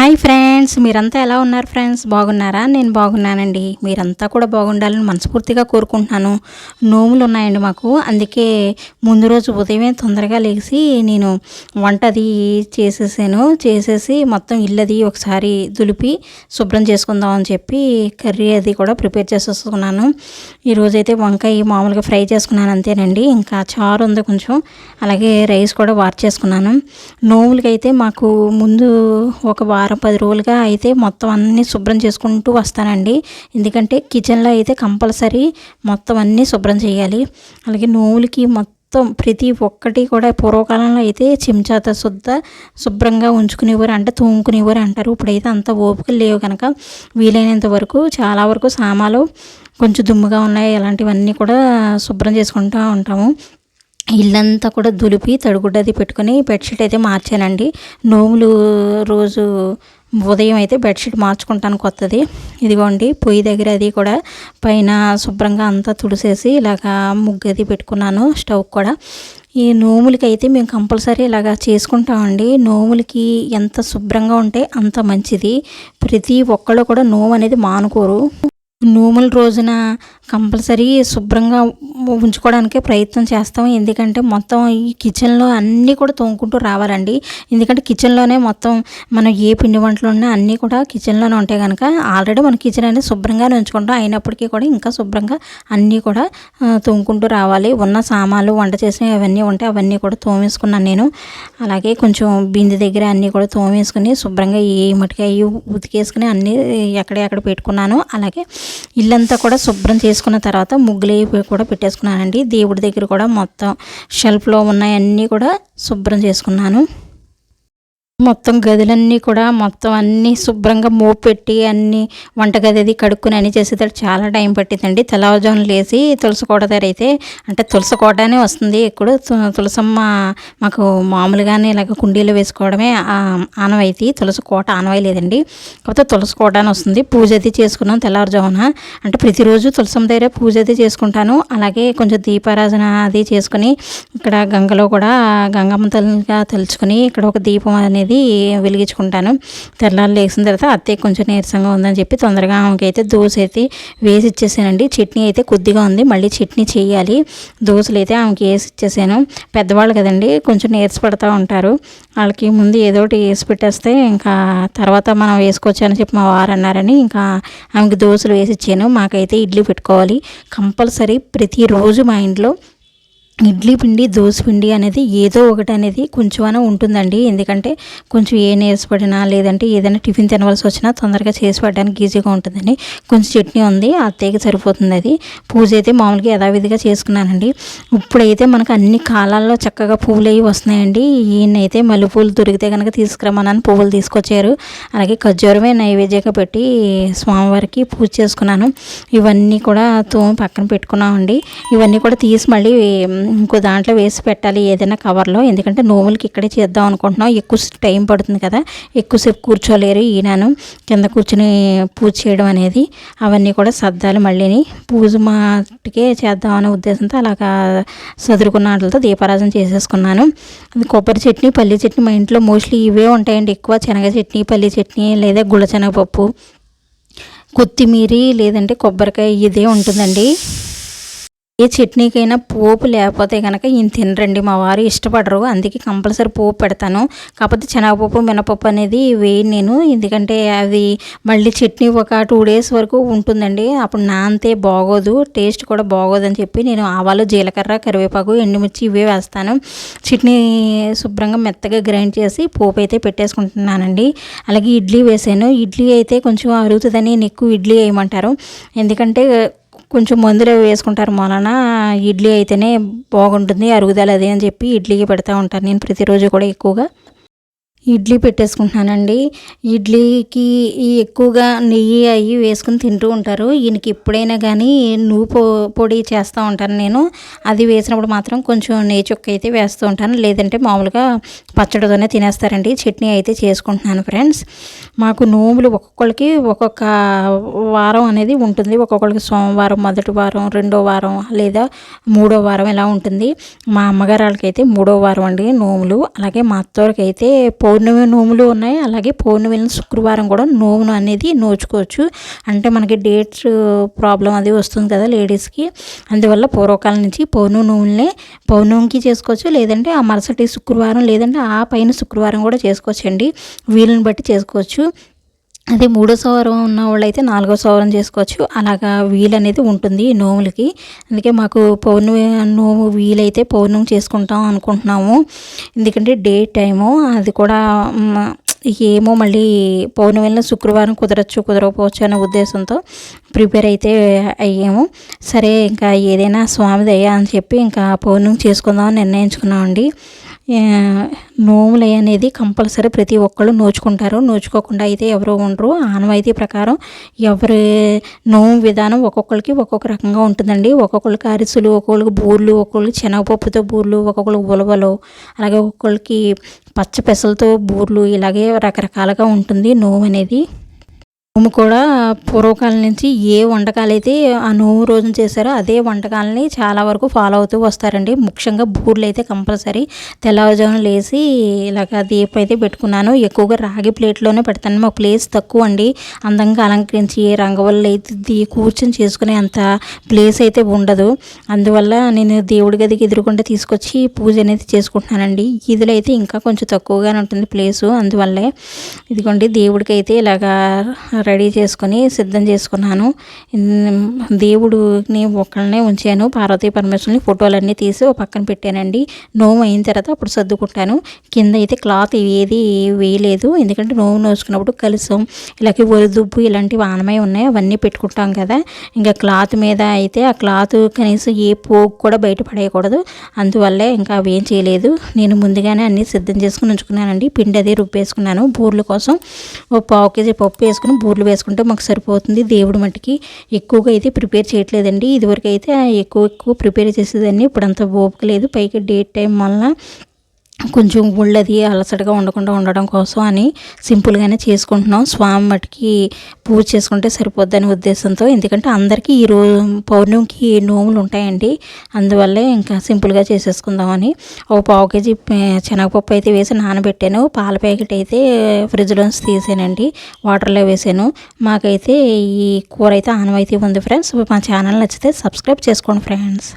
Hi friends మీరంతా ఎలా ఉన్నారు ఫ్రెండ్స్? బాగున్నారా? నేను బాగున్నానండి. మీరంతా కూడా బాగుండాలని మనస్ఫూర్తిగా కోరుకుంటున్నాను. నోములు ఉన్నాయండి మాకు. అందుకే ముందు రోజు ఉదయమే తొందరగా లేచి నేను వంట అది చేసేసాను. చేసేసి మొత్తం ఇల్లది ఒకసారి దులిపి శుభ్రం చేసుకుందాం అని చెప్పి కర్రీ అది కూడా ప్రిపేర్ చేసేసుకున్నాను. ఈరోజైతే వంకాయ మామూలుగా ఫ్రై చేసుకున్నాను అంతేనండి. ఇంకా చారు ఉంది కొంచెం. అలాగే రైస్ కూడా వార్ చేసుకున్నాను. నోములకైతే మాకు ముందు ఒక వారం పది రోజులుగా అయితే మొత్తం అన్నీ శుభ్రం చేసుకుంటూ వస్తానండి. ఎందుకంటే కిచెన్లో అయితే కంపల్సరీ మొత్తం అన్నీ శుభ్రం చేయాలి. అలాగే నోవులకి మొత్తం ప్రతి ఒక్కటి కూడా పూర్వకాలంలో అయితే చెంచాత శుద్ధ శుభ్రంగా ఉంచుకునేవారు అంటే తోముకునేవారు అంటారు. ఇప్పుడైతే అంత ఓపికలు లేవు కనుక వీలైనంత వరకు చాలా వరకు సామాలు కొంచెం దుమ్ముగా ఉన్నాయి. అలాంటివన్నీ కూడా శుభ్రం చేసుకుంటూ ఉంటాము. ఇల్లంతా కూడా దులిపి తడిగుడ్డది పెట్టుకొని బెడ్షీట్ అయితే మార్చానండి. నోములు రోజు ఉదయం అయితే బెడ్షీట్ మార్చుకుంటాను కొత్తది. ఇదిగోండి పొయ్యి దగ్గర అది కూడా పైన శుభ్రంగా అంతా తుడిసేసి ఇలాగా ముగ్గది పెట్టుకున్నాను స్టవ్ కూడా. ఈ నోములకి అయితే మేము కంపల్సరీ ఇలాగా చేసుకుంటామండి. నోములకి ఎంత శుభ్రంగా ఉంటే అంత మంచిది. ప్రతి ఒక్కళ్ళు కూడా నోము అనేది మానుకోరు. నోముల రోజున కంపల్సరీ శుభ్రంగా ఉంచుకోవడానికే ప్రయత్నం చేస్తాం. ఎందుకంటే మొత్తం ఈ కిచెన్లో అన్నీ కూడా తోముకుంటూ రావాలండి. ఎందుకంటే కిచెన్లోనే మొత్తం మనం ఏ పిండి వంటలు ఉన్నా అన్నీ కూడా కిచెన్లోనే ఉంటాయి కనుక ఆల్రెడీ మన కిచెన్ అనేది శుభ్రంగానే ఉంచుకుంటాం. అయినప్పటికీ కూడా ఇంకా శుభ్రంగా అన్నీ కూడా తోముకుంటూ రావాలి. ఉన్న సామాన్లు వంట చేసినవి అవన్నీ ఉంటాయి అవన్నీ కూడా తోమేసుకున్నాను నేను. అలాగే కొంచెం బిందె దగ్గర అన్నీ కూడా తోమేసుకుని శుభ్రంగా ఏ మటుగా అవి ఉతికేసుకుని అన్నీ ఎక్కడెక్కడ పెట్టుకున్నాను. అలాగే ఇల్లంతా కూడా శుభ్రం చేసుకున్న తర్వాత ముగ్గులు కూడా పెట్టేసుకున్నానండి. దేవుడి దగ్గర కూడా మొత్తం షెల్ఫ్లో ఉన్నాయన్నీ కూడా శుభ్రం చేసుకున్నాను. మొత్తం గదులన్నీ కూడా మొత్తం అన్నీ శుభ్రంగా మోపెట్టి అన్నీ వంటగది అది కడుక్కుని అన్నీ చేసేటప్పుడు చాలా టైం పట్టిందండి తెల్లవారుజామున లేచి తులసి కోట దగ్గర అయితే అంటే తులసి కోటనే వస్తుంది ఎక్కువ తులసమ్మ మాకు మామూలుగానే ఇలాగ కుండీలో వేసుకోవడమే ఆనవాయితీ. తులసి కోట ఆనవాయి లేదండి. కాకపోతే తులసి కోట అని వస్తుంది. పూజ అది చేసుకున్నాం తెల్లవారుజామున. అంటే ప్రతిరోజు తులసమ్మ దగ్గర పూజ అది చేసుకుంటాను. అలాగే కొంచెం దీపారాధన అది చేసుకుని ఇక్కడ గంగలో కూడా గంగమ్మ తల్లిగా తలుచుకుని ఇక్కడ ఒక దీపం అనేది అనేది వెలిగించుకుంటాను. తెల్లారు లేచిన తర్వాత అత్తయ్య కొంచెం నీరసంగా ఉందని చెప్పి తొందరగా ఆమెకైతే దోశ అయితే వేసి ఇచ్చేసానండి. చట్నీ అయితే కొద్దిగా ఉంది. మళ్ళీ చట్నీ చేయాలి. దోశలు అయితే ఆమెకి వేసి ఇచ్చేసాను. పెద్దవాళ్ళు కదండి కొంచెం నీరసపడుతూ ఉంటారు. వాళ్ళకి ముందు ఏదో ఒకటి వేసి పెట్టేస్తే ఇంకా తర్వాత మనం వేసుకోవచ్చు అని చెప్పి మా వారు అన్నారని ఇంకా ఆమెకి దోశలు వేసి ఇచ్చాను. మాకైతే ఇడ్లీ పెట్టుకోవాలి. కంపల్సరీ ప్రతిరోజు మా ఇంట్లో ఇడ్లీ పిండి దోశ పిండి అనేది ఏదో ఒకటి అనేది కొంచెం ఉంటుందండి. ఎందుకంటే కొంచెం ఏ నేర్చబడినా లేదంటే ఏదైనా టిఫిన్ తినవలసి వచ్చినా తొందరగా చేసి పెట్టడానికి ఈజీగా ఉంటుందండి. కొంచెం చట్నీ ఉంది అత్తయ్యకి సరిపోతుంది అది. పూజ అయితే మామూలుగా యథావిధిగా చేసుకున్నానండి. ఇప్పుడైతే మనకు అన్ని కాలాల్లో చక్కగా పువ్వులు అవి వస్తున్నాయండి. ఈయనైతే మల్లెపూలు దొరికితే కనుక తీసుకురమ్మన్నాను పువ్వులు తీసుకొచ్చారు. అలాగే ఖర్జూరమే నైవేద్యంగా పెట్టి స్వామివారికి పూజ చేసుకున్నాను. ఇవన్నీ కూడా తోమి పక్కన పెట్టుకున్నామండి. ఇవన్నీ కూడా తీసి మళ్ళీ ఇంకో దాంట్లో వేసి పెట్టాలి ఏదైనా కవర్లో. ఎందుకంటే నోములకి ఇక్కడే చేద్దాం అనుకుంటున్నాం. ఎక్కువ టైం పడుతుంది కదా. ఎక్కువసేపు కూర్చోలేరు ఈయనను. కింద కూర్చుని పూజ చేయడం అనేది. అవన్నీ కూడా సర్దాలు మళ్ళీని. పూజ మాటికే చేద్దామనే ఉద్దేశంతో అలాగా సదురుకున్న వాటితో దీపారాధన చేసేసుకున్నాను. అది కొబ్బరి చట్నీ పల్లి చట్నీ మా ఇంట్లో మోస్ట్లీ ఇవే ఉంటాయండి. ఎక్కువ శనగ చట్నీ పల్లి చట్నీ లేదా గుళ్ళ శనగపప్పు కొత్తిమీర లేదంటే కొబ్బరికాయ ఇదే ఉంటుందండి. ఏ చట్నీకైనా పోపు లేకపోతే కనుక ఈయన తినరండి. మా వారు ఇష్టపడరు. అందుకే కంపల్సరీ పోపు పెడతాను. కాకపోతే శనగపప్పు మినపప్పు అనేది వేయను నేను. ఎందుకంటే అది మళ్ళీ చట్నీ ఒక టూ డేస్ వరకు ఉంటుందండి. అప్పుడు నాంతే బాగోదు. టేస్ట్ కూడా బాగోదు అని చెప్పి నేను ఆవాలు జీలకర్ర కరివేపాకు ఎండుమిర్చి ఇవే వేస్తాను. చట్నీ శుభ్రంగా మెత్తగా గ్రైండ్ చేసి పోపు అయితే పెట్టేసుకుంటున్నానండి. అలాగే ఇడ్లీ వేసాను. ఇడ్లీ అయితే కొంచెం అరుగుతుందని ఎక్కువ ఇడ్లీ వేయమంటారు. ఎందుకంటే కొంచెం మందులు వేసుకుంటారు మొలన ఇడ్లీ అయితేనే బాగుంటుంది అరుగుదల అదే అని చెప్పి ఇడ్లీకి పెడతా ఉంటాను నేను ప్రతిరోజు కూడా ఎక్కువగా. ఇడ్లీ పెట్టేసుకుంటున్నానండి. ఇడ్లీకి ఎక్కువగా నెయ్యి అవి వేసుకుని తింటూ ఉంటారు. ఈయనకి ఎప్పుడైనా కానీ నువ్వు పొడి చేస్తూ ఉంటాను నేను. అది వేసినప్పుడు మాత్రం కొంచెం నెయ్యి చుక్క అయితే వేస్తూ ఉంటాను. లేదంటే మామూలుగా పచ్చడితోనే తినేస్తారండి. చట్నీ అయితే చేసుకుంటున్నాను ఫ్రెండ్స్. మాకు నోములు ఒక్కొక్కరికి ఒక్కొక్క వారం అనేది ఉంటుంది. ఒక్కొక్కరికి సోమవారం మొదటి వారం రెండో వారం లేదా మూడో వారం ఇలా ఉంటుంది. మా అమ్మగారు వాళ్ళకైతే మూడో వారం అండి నోములు. అలాగే మా అత్తవారికి అయితే పౌర్ణమి నోములు ఉన్నాయి. అలాగే పౌర్ణమి శుక్రవారం కూడా నోమును అనేది నోచుకోవచ్చు. అంటే మనకి డేట్స్ ప్రాబ్లం అది వస్తుంది కదా లేడీస్కి. అందువల్ల పూర్వకాలం నుంచి పౌర్ణమి నోములనే పౌర్ణమికి చేసుకోవచ్చు. లేదంటే ఆ మరుసటి శుక్రవారం లేదంటే ఆ పైన శుక్రవారం కూడా చేసుకోవచ్చు అండి వీలుని బట్టి చేసుకోవచ్చు. అదే మూడో సవరం ఉన్న వాళ్ళైతే నాలుగో సవరం చేసుకోవచ్చు. అలాగా వీలు అనేది ఉంటుంది నోములకి. అందుకే మాకు పౌర్ణమి నోము వీలైతే పౌర్ణమి చేసుకుంటాం అనుకుంటున్నాము. ఎందుకంటే డే టైము అది కూడా ఏమో మళ్ళీ పౌర్ణమిలో శుక్రవారం కుదరచ్చు కుదరకపోవచ్చు అనే ఉద్దేశంతో ప్రిపేర్ అయితే అయ్యాము. సరే ఇంకా ఏదైనా స్వామిది అయ్యా అని చెప్పి ఇంకా పౌర్ణమి చేసుకుందామని నిర్ణయించుకున్నామండి. నోములు అనేది కంపల్సరీ ప్రతి ఒక్కళ్ళు నోచుకుంటారు. నోచుకోకుండా అయితే ఎవరు ఉండరు. ఆనవాయితీ ప్రకారం ఎవరి నోము విధానం ఒక్కొక్కరికి ఒక్కొక్క రకంగా ఉంటుందండి. ఒక్కొక్కరికి అరిసెలు ఒక్కొక్కరికి బూర్లు ఒక్కొక్కరికి శనగపప్పుతో బూర్లు ఒక్కొక్కరికి ఉలవలు అలాగే ఒక్కొక్కరికి పచ్చ పెసలతో బూర్లు ఇలాగే రకరకాలుగా ఉంటుంది నోము అనేది. నోము కూడా పూర్వకాలం నుంచి ఏ వంటకాలు అయితే ఆ నోము రోజున చేశారో అదే వంటకాలని చాలా వరకు ఫాలో అవుతూ వస్తారండి. ముఖ్యంగా బూర్లు అయితే కంపల్సరీ తెల్లవారుజామున లేసి ఇలాగ దీపం అయితే పెట్టుకున్నాను. ఎక్కువగా రాగి ప్లేట్లోనే పెడతాను. మా ప్లేస్ తక్కువ అండి. అందంగా అలంకరించి రంగవల్లి అయితే కూర్చొని చేసుకునే అంత ప్లేస్ అయితే ఉండదు. అందువల్ల నేను దేవుడి గదికి ఎదురుకుండా తీసుకొచ్చి పూజ అనేది చేసుకుంటున్నానండి. ఇదిలో అయితే ఇంకా కొంచెం తక్కువగానే ఉంటుంది ప్లేసు. అందువల్లే ఇదిగోండి దేవుడికి అయితే ఇలాగా రెడీ చేసుకొని సిద్ధం చేసుకున్నాను. దేవుడిని ఒక్కళ్ళనే ఉంచాను. పార్వతీ పరమేశ్వరుని ఫోటోలన్నీ తీసి ఒక పక్కన పెట్టానండి. నోము అయిన తర్వాత అప్పుడు సర్దుకుంటాను. కింద అయితే క్లాత్ ఏది వేయలేదు. ఎందుకంటే నోము నోసుకున్నప్పుడు కలుసం. ఇలాగే ఒరిదుబ్బు ఇలాంటివి ఆనమై ఉన్నాయి. అవన్నీ పెట్టుకుంటాం కదా. ఇంకా క్లాత్ మీద అయితే ఆ క్లాత్ కనీసం ఏ పోగు కూడా బయట పడేయకూడదు. అందువల్లే ఇంకా అవి ఏం చేయలేదు. నేను ముందుగానే అన్నీ సిద్ధం చేసుకుని ఉంచుకున్నానండి. పిండి అది రుబ్బేసుకున్నాను. బూర్ల కోసం ఓ పావు కేజీ పప్పు వేసుకుని ఊర్లు వేసుకుంటే మాకు సరిపోతుంది. దేవుడి మట్టికి ఎక్కువగా అయితే ప్రిపేర్ చేయట్లేదండి. ఇదివరకు అయితే ఎక్కువ ఎక్కువ ప్రిపేర్ చేసేదాన్ని. ఇప్పుడు అంత ఓపిక లేదు. పైకి డేట్ టైం వలన కొంచెం ఉళ్ళది అలసటగా ఉండకుండా ఉండడం కోసం అని సింపుల్గానే చేసుకుంటున్నాం. స్వామి మటుకి పూజ చేసుకుంటే సరిపోద్దని ఉద్దేశంతో. ఎందుకంటే అందరికీ ఈ రోజు పౌర్ణమికి నోములు ఉంటాయండి. అందువల్లే ఇంకా సింపుల్గా చేసేసుకుందామని. ఒక పావు కేజీ శనగపప్పు అయితే వేసి నానబెట్టాను. పాల ప్యాకెట్ అయితే ఫ్రిడ్జ్లోంచి తీసానండి. వాటర్లో వేసాను. మాకైతే ఈ కూర అయితే ఆనవైతే ఉంది ఫ్రెండ్స్. మా ఛానల్ నచ్చితే సబ్స్క్రైబ్ చేసుకోండి ఫ్రెండ్స్.